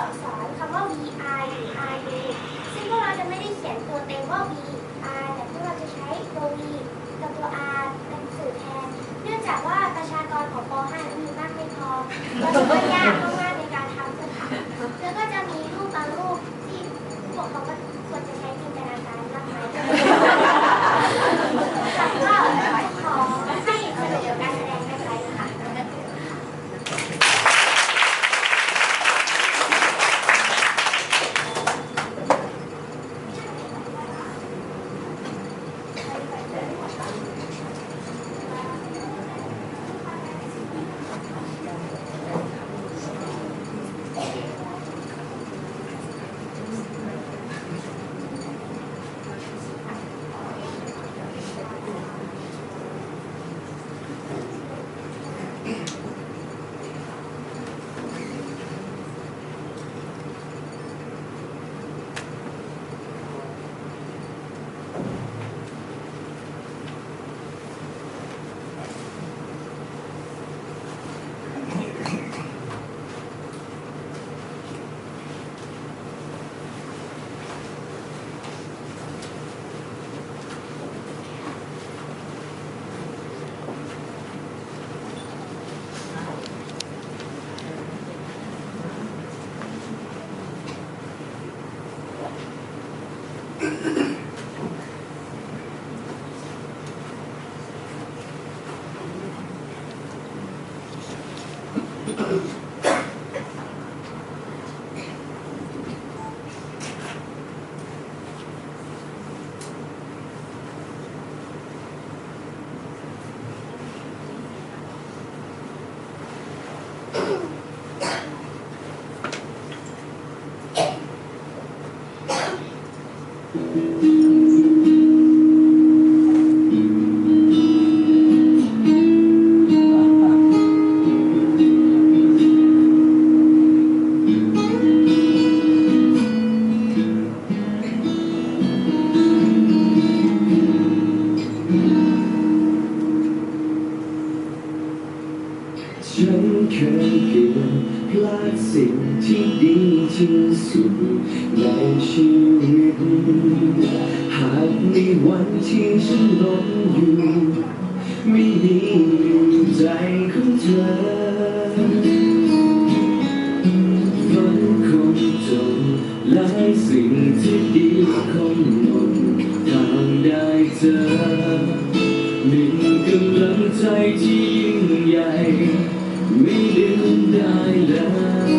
ตัวอักษรคำว่า V I หรือ I U ซึ่งพวกเราจะไม่ได้เขียนตัวเต็มว่า vr แต่พวกเราจะใช้ตัว V กับตัว R เป็นสื่อแทน เนื่องจากว่าประชากรของป .5 มันมีมากไม่พอเราจะว่ยากมากๆในการทำค่ะแล้วก็จะมีรูปบางรูปที่ผู้ปกครองก็ควรจะใช้จินตนาการมากมายค่ะก็ขอให้สนุกกับการแสดงกันไปค่ะ ฉัน เคยเกือบพลาดสิ่งที่ดีที่สุดในชีวิต หากมีวันที่ฉันหลงอยู่ไม่มีอยู่ใจของเธอฝันคงจบหลายสิ่งที่ดีคงหมดทางได้เจอหนึ่งกำลังใจที่ยิ่งใหญ่ ได้เลย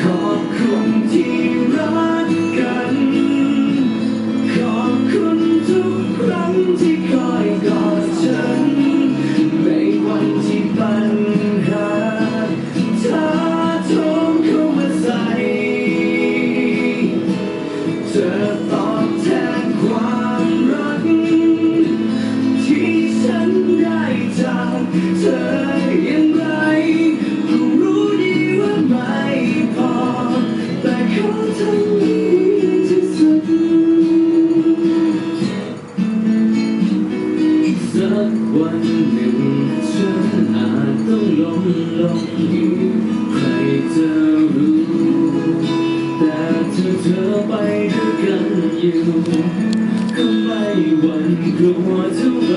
ขอบคุณที่รักกัน ขอบคุณทุกครั้งที่คอยกอดฉัน ในวันที่ปัญหาท้าโถมเข้ามาใส่เธอตอบแทนความรัก ที่ฉันได้จากเธอ กวันหนึ่งฉันอาจต้องล้มลงใครจะรู้ แต่เธอเธอไปด้วยกันอยู่ ก็ไม่หวั่นกลัวเท่าไหร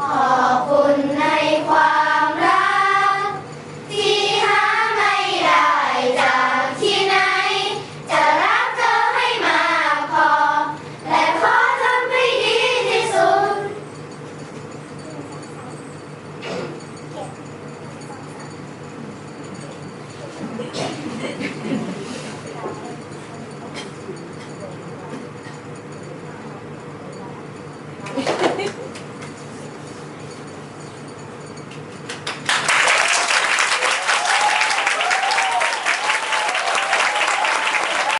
ขอบคุณในความ